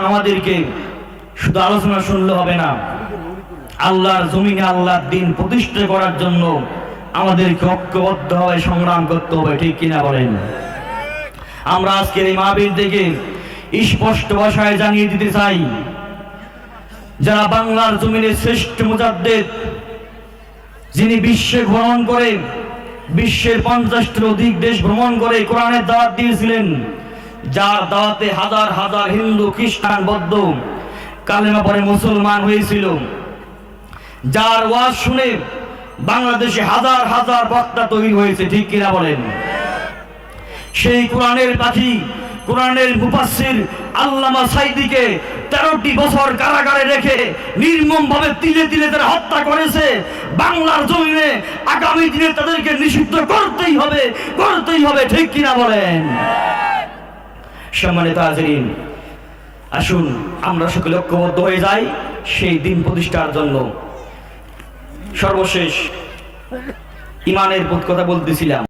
আমাদেরকে শুধু আলোচনা শুনলে হবে না, আল্লাহর জমিনে আল্লাহর দিন প্রতিষ্ঠা করার জন্য আমাদেরকে ঐক্যবদ্ধ হয়ে সংগ্রাম করতে হবে, ঠিক কিনা বলেন? আমরা আজকের এই মাহবিল থেকে স্পষ্ট ভাষায় জানিয়ে দিতে চাই, যারা বাংলার জমিনে শ্রেষ্ঠ মুজাদ্দেদ, যিনি বিশ্বে ভ্রমণ করে, বিশ্বের পঞ্চাশটির অধিক দেশ ভ্রমণ করে কোরআনের দাওয়াত দিয়েছিলেন যার দাওয়াতে হাজার হাজার হিন্দু, খ্রিস্টান, বৌদ্ধ কালেমা পরে মুসলমান হয়েছিল। যার ওয়াজ শুনে বাংলাদেশে হাজার হাজার বক্তা তৈরি হয়েছে, ঠিক কিনা বলেন? সেই কোরআনের পাখি, কোরআনের মুফাসসির আল্লামা সাইদিকে তেরোটি বছর কারাগারে রেখে নির্মম ভাবে তিলে তিলে তারা হত্যা করেছে। বাংলার জমিনে আগামী দিনে তাদেরকে নিষিদ্ধ করতেই হবে করতেই হবে, ঠিক কিনা বলেন? সম্মানিত হাজরিন, আসুন আমরা সকলে ঐক্যবদ্ধ হয়ে যাই সেই দিন প্রতিষ্ঠার জন্য। সর্বশেষ ইমানের বোধ কথা বলতেছিলাম।